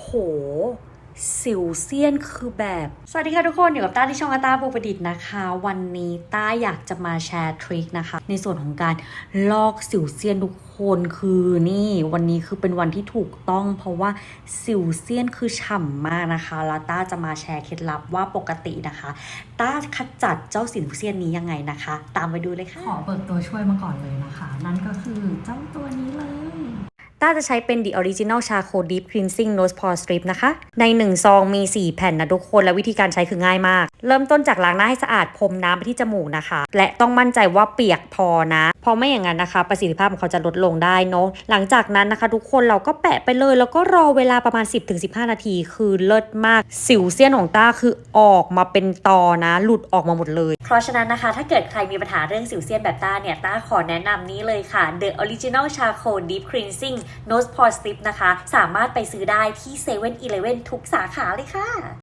โห สิวเซียนคือแบบ สวัสดีค่ะทุกคน อยู่กับต้าที่ช่องอาตาปูประดิษฐ์นะคะ วันนี้ต้าอยากจะมาแชร์ทริคนะคะ ในส่วนของการลอกสิวเซียนทุกคนคือนี่วันนี้คือเป็นวันที่ถูกต้อง เพราะว่าสิวเซียนคือฉ่ำมากนะคะแล้วต้าจะมาแชร์เคล็ดลับว่าปกตินะคะต้าขจัดเจ้าสิวเซียนนี้ยังไงนะคะ ตามไปดูเลยค่ะขอเปิดตัวช่วยมาก่อนเลยนะคะ นั่นก็คือเจ้าตัวนี้เลย ต้าจะใช้เป็น The Original Charcoal Deep Cleansing Nose Pore Strip นะคะ ใน 1 ซองมี 4 แผ่นนะทุกคน และวิธีการใช้คือง่ายมาก เริ่มต้นจากล้างหน้าให้สะอาดพรมน้ำไปที่จมูกนะคะ และต้องมั่นใจว่าเปียกพอนะ เพราะไม่อย่างนั้นนะคะ ประสิทธิภาพของเขาจะลดลงได้เนาะหลังจากนั้นนะคะ ทุกคนเราก็แปะไปเลย แล้วก็รอเวลาประมาณ 10-15 นาที คือเลิศมาก สิวเซียนของต้าคือออกมาเป็นตอนะ หลุดออกมาหมดเลย เพราะฉะนั้นนะคะ ถ้าเกิดใครมีปัญหาเรื่องสิวเซียนแบบต้าเนี่ยต้าขอแนะนำนี้เลยค่ะ The Original Charcoal Deep Cleansing โนสพอสติปนะคะ สามารถไปซื้อได้ที่7 e เ e ่ e อทุกสาขาเลยค่ะ